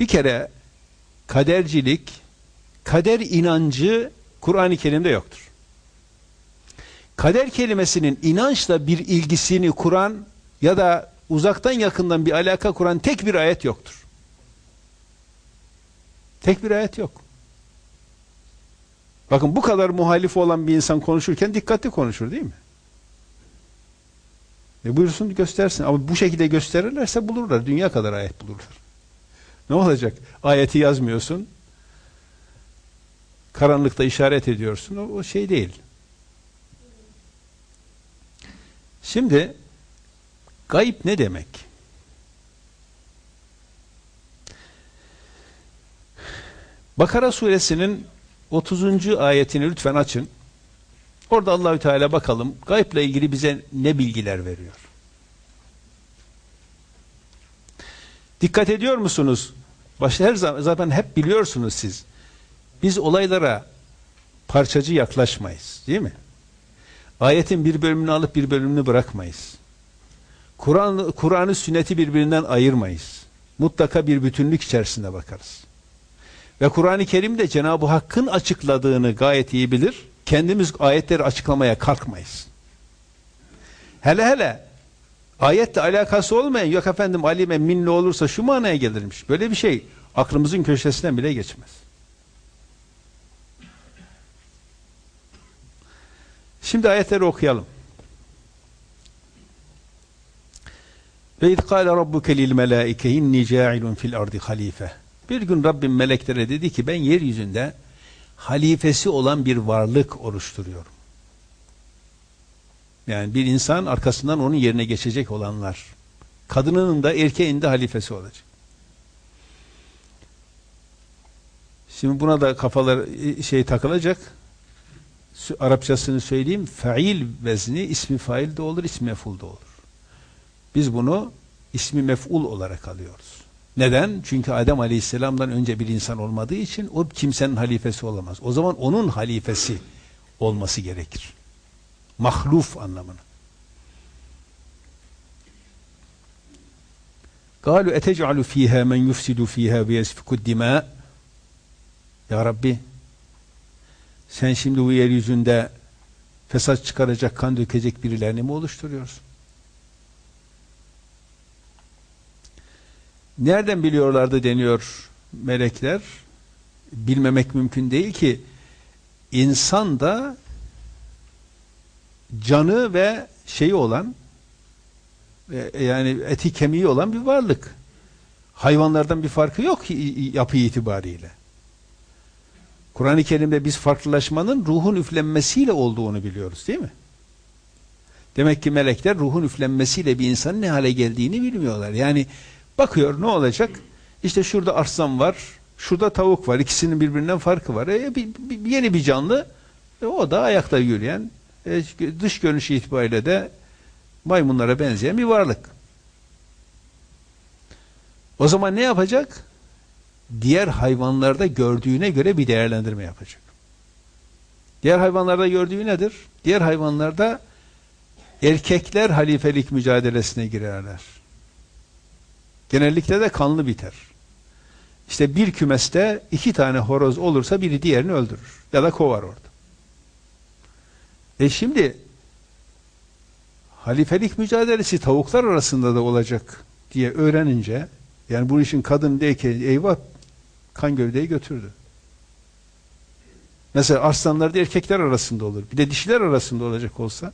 Bir kere kadercilik, kader inancı Kur'an-ı Kerim'de yoktur. Kader kelimesinin inançla bir ilgisini kuran ya da uzaktan yakından bir alaka kuran tek bir ayet yoktur. Tek bir ayet yok. Bakın bu kadar muhalif olan bir insan konuşurken dikkatli konuşur değil mi? E buyursun göstersin. Ama bu şekilde gösterirlerse bulurlar. Dünya kadar ayet bulurlar. Ne olacak? Ayeti yazmıyorsun. Karanlıkta işaret ediyorsun. O, o şey değil. Şimdi gayb ne demek? Bakara suresinin 30. ayetini lütfen açın. Orada Allahü Teala bakalım gayble ilgili bize ne bilgiler veriyor. Dikkat ediyor musunuz? Başta her zaman zaten hep biliyorsunuz siz. Biz olaylara parçacı yaklaşmayız, değil mi? Ayetin bir bölümünü alıp bir bölümünü bırakmayız. Kur'an Kur'an'ı sünneti birbirinden ayırmayız. Mutlaka bir bütünlük içerisinde bakarız. Ve Kur'an-ı Kerim'de Cenab-ı Hakk'ın açıkladığını gayet iyi bilir. Kendimiz ayetleri açıklamaya kalkmayız. Hele hele ayetle alakası olmayan yok efendim alime minne olursa şu manaya gelirmiş. Böyle bir şey aklımızın köşesinden bile geçmez. Şimdi ayetleri okuyalım. Ve iz kâle rabbuke lil melâike inni câilun fil ardi halife. Bir gün Rabbim meleklere dedi ki ben yeryüzünde halifesi olan bir varlık oluşturuyorum. Yani bir insan arkasından onun yerine geçecek olanlar. Kadının da erkeğin de halifesi olacak. Şimdi buna da kafalar şey takılacak. Arapçasını söyleyeyim. Fail vezni ismi fail de olur, ismi mef'ul da olur. Biz bunu ismi mef'ul olarak alıyoruz. Neden? Çünkü Adem Aleyhisselam'dan önce bir insan olmadığı için o kimsenin halifesi olamaz. O zaman onun halifesi olması gerekir. Mahluf anlamına. Galu etec'alu fiha men yufsidu fiha ve yesfikud. Ya Rabbi sen şimdi bu yeryüzünde fesat çıkaracak, kan dökecek birilerini mi oluşturuyorsun? Nereden biliyorlardı deniyor melekler? Bilmemek mümkün değil ki insan da canı ve şeyi olan yani eti kemiği olan bir varlık. Hayvanlardan bir farkı yok yapı itibariyle. Kur'an-ı Kerim'de biz farklılaşmanın ruhun üflenmesiyle olduğunu biliyoruz değil mi? Demek ki melekler ruhun üflenmesiyle bir insanın ne hale geldiğini bilmiyorlar. Yani bakıyor ne olacak? İşte şurada arslan var, şurada tavuk var. İkisinin birbirinden farkı var. E, bir, bir, yeni bir canlı. E, o da ayakta yürüyen, e, dış görünüşü itibariyle de maymunlara benzeyen bir varlık. O zaman ne yapacak? Diğer hayvanlarda gördüğüne göre bir değerlendirme yapacak. Diğer hayvanlarda gördüğü nedir? Diğer hayvanlarda erkekler halifelik mücadelesine girerler. Genellikle de kanlı biter. İşte bir kümeste iki tane horoz olursa biri diğerini öldürür. Ya da kovar orada. E şimdi halifelik mücadelesi tavuklar arasında da olacak diye öğrenince yani bu işin kadın deyken eyvah kan gövdeyi götürdü. Mesela arslanlar da erkekler arasında olur. Bir de dişiler arasında olacak olsa.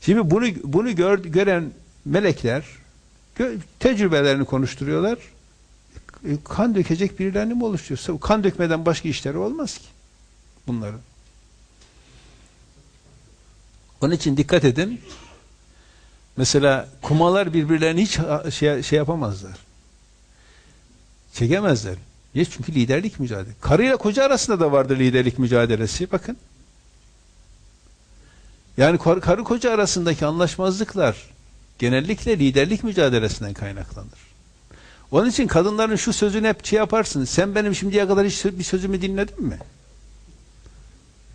Şimdi bunu bunu gör, gören melekler gö, tecrübelerini konuşturuyorlar. E, kan dökecek birilerini mi oluşturuyorsa kan dökmeden başka işleri olmaz ki bunların. Onun için dikkat edin. Mesela kumalar birbirlerini hiç şey, şey yapamazlar. Çekemezler. Niye? Çünkü liderlik mücadele. Karıyla koca arasında da vardır liderlik mücadelesi. Bakın. Yani kar, karı koca arasındaki anlaşmazlıklar genellikle liderlik mücadelesinden kaynaklanır. Onun için kadınların şu sözünü hep şey yaparsın. Sen benim şimdiye kadar hiç bir sözümü dinledin mi?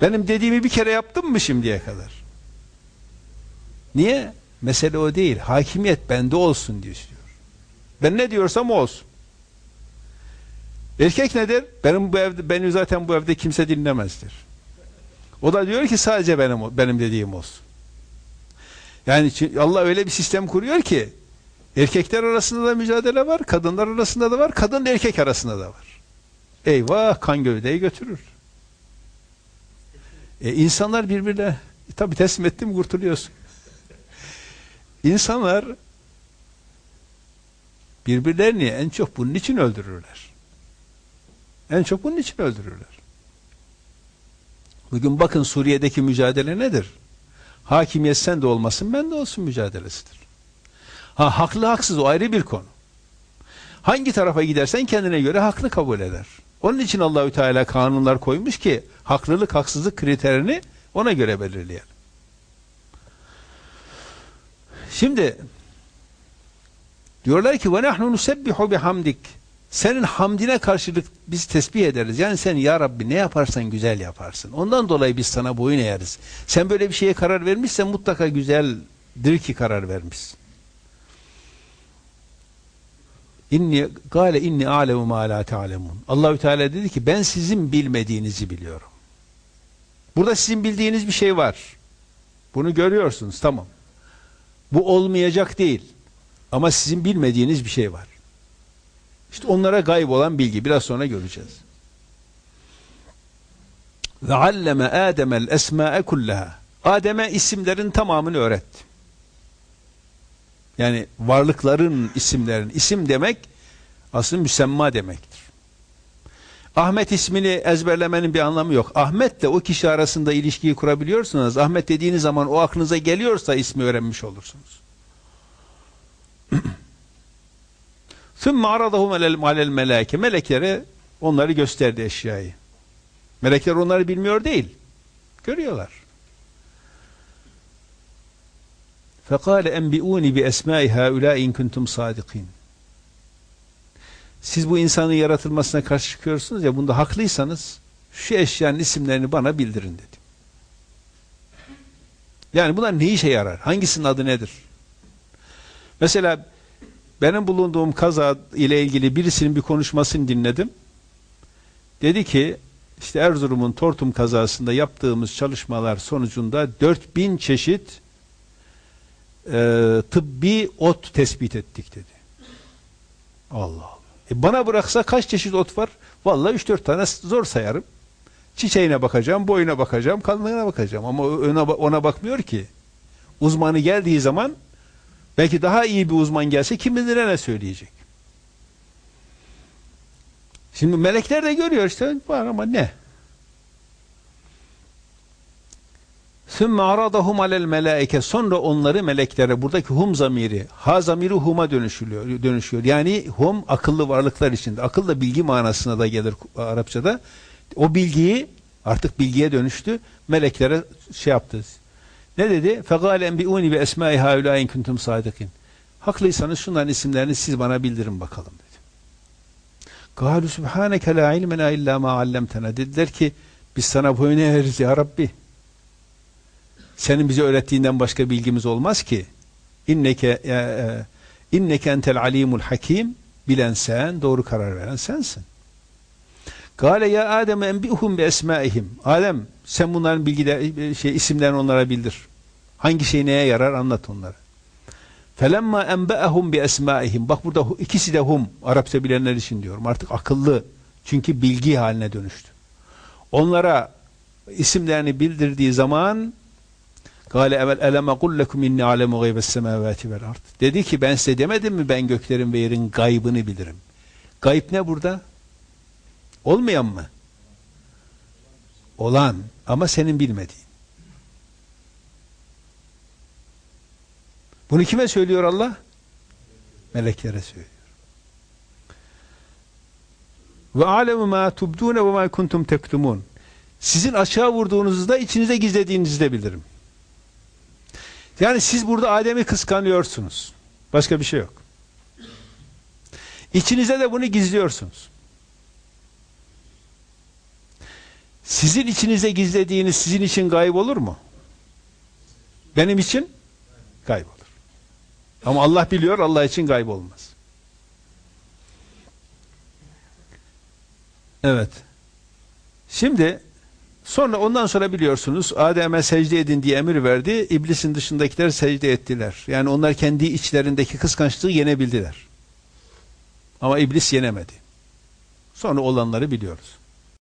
Benim dediğimi bir kere yaptın mı şimdiye kadar? Niye? Mesele o değil. Hakimiyet bende olsun diye istiyor. Ben ne diyorsam olsun. Erkek nedir? Benim bu evde beni zaten bu evde kimse dinlemezdir. O da diyor ki sadece benim benim dediğim olsun. Yani Allah öyle bir sistem kuruyor ki erkekler arasında da mücadele var, kadınlar arasında da var, kadın erkek arasında da var. Eyvah kan gövdeyi götürür. E, insanlar birbirine e, tabi teslim ettim kurtuluyorsun. İnsanlar birbirlerini en çok bunun için öldürürler. En çok bunun için öldürürler. Bugün bakın Suriye'deki mücadele nedir? Hakimiyet sen de olmasın ben de olsun mücadelesidir. Ha haklı haksız o ayrı bir konu. Hangi tarafa gidersen kendine göre haklı kabul eder. Onun için Allahü Teala kanunlar koymuş ki haklılık haksızlık kriterini ona göre belirleyelim. Şimdi diyorlar ki ve nahnu nusebbihu bihamdik. Senin hamdine karşılık biz tesbih ederiz. Yani sen ya Rabbi ne yaparsan güzel yaparsın. Ondan dolayı biz sana boyun eğeriz. Sen böyle bir şeye karar vermişsen mutlaka güzeldir ki karar vermişsin. İnni gale inni alemu ma la ta'lemun. Allahü Teala dedi ki ben sizin bilmediğinizi biliyorum. Burada sizin bildiğiniz bir şey var. Bunu görüyorsunuz tamam. Bu olmayacak değil. Ama sizin bilmediğiniz bir şey var. İşte onlara gayb olan bilgi. Biraz sonra göreceğiz. Ve alleme Adem'el esma'e kullaha. Adem'e isimlerin tamamını öğretti. Yani varlıkların isimlerin. isim demek aslında müsemma demektir. Ahmet ismini ezberlemenin bir anlamı yok. Ahmet de o kişi arasında ilişkiyi kurabiliyorsunuz. Ahmet dediğiniz zaman o aklınıza geliyorsa ismi öğrenmiş olursunuz. ثُمَّ عَرَضَهُمْ عَلَى الْمَلَائِكَ Meleklere onları gösterdi eşyayı. Melekler onları bilmiyor değil. Görüyorlar. فَقَالَ اَنْبِئُونِ بِاَسْمَاءِ هَاُولَٰئِ اِنْ كُنْتُمْ صَادِقِينَ siz bu insanın yaratılmasına karşı çıkıyorsunuz ya bunda haklıysanız şu eşyanın isimlerini bana bildirin dedi. Yani bunlar ne işe yarar? Hangisinin adı nedir? Mesela benim bulunduğum kaza ile ilgili birisinin bir konuşmasını dinledim. Dedi ki işte Erzurum'un Tortum kazasında yaptığımız çalışmalar sonucunda 4000 çeşit e, tıbbi ot tespit ettik dedi. Allah Allah. E bana bıraksa kaç çeşit ot var? Vallahi 3-4 tane zor sayarım. Çiçeğine bakacağım, boyuna bakacağım, kalınlığına bakacağım. Ama ona, ona bakmıyor ki. Uzmanı geldiği zaman belki daha iyi bir uzman gelse kim bilir ne söyleyecek. Şimdi melekler de görüyor işte var ama ne? ثُمَّ عَرَضَهُمْ عَلَى الْمَلَائِكَ Sonra onları meleklere, buradaki hum zamiri, ha zamiri hum'a dönüşüyor, dönüşüyor. Yani hum akıllı varlıklar içinde. Akıl da bilgi manasına da gelir Arapçada. O bilgiyi artık bilgiye dönüştü. Meleklere şey yaptı. Ne dedi? فَقَالَ اَنْبِعُونِ بِاَسْمَاءِ هَا اُولَٰئِنْ كُنْتُمْ صَادِقِينَ Haklıysanız şunların isimlerini siz bana bildirin bakalım dedi. قَالُوا سُبْحَانَكَ لَا عِلْمَنَا اِلَّا مَا عَلَّمْتَنَا Dediler ki biz sana boyun eğeriz ya Rabbi. Senin bize öğrettiğinden başka bilgimiz olmaz ki. İnneke e, e, inneke entel alimul hakim bilen sen, doğru karar veren sensin. Gale ya Adem enbihum bi esmaihim. Adem sen bunların bilgiler şey isimlerini onlara bildir. Hangi şey neye yarar anlat onlara. Felemma enba'ahum bi esmaihim. Bak burada ikisi de hum. Arapça bilenler için diyorum. Artık akıllı. Çünkü bilgi haline dönüştü. Onlara isimlerini bildirdiği zaman Kale evvel eleme kullekum inni alemu gaybes semavati vel ard. Dedi ki ben size demedim mi ben göklerin ve yerin gaybını bilirim. Gayb ne burada? Olmayan mı? Olan ama senin bilmediğin. Bunu kime söylüyor Allah? Meleklere söylüyor. Ve alemu ma tubdune ve ma kuntum tektumun. Sizin aşağı vurduğunuzda içinize gizlediğinizi de bilirim. Yani siz burada Adem'i kıskanıyorsunuz. Başka bir şey yok. İçinize de bunu gizliyorsunuz. Sizin içinize gizlediğiniz sizin için gayb olur mu? Benim için gayb olur. Ama Allah biliyor, Allah için gayb olmaz. Evet. Şimdi sonra ondan sonra biliyorsunuz Adem'e secde edin diye emir verdi. İblisin dışındakiler secde ettiler. Yani onlar kendi içlerindeki kıskançlığı yenebildiler. Ama iblis yenemedi. Sonra olanları biliyoruz.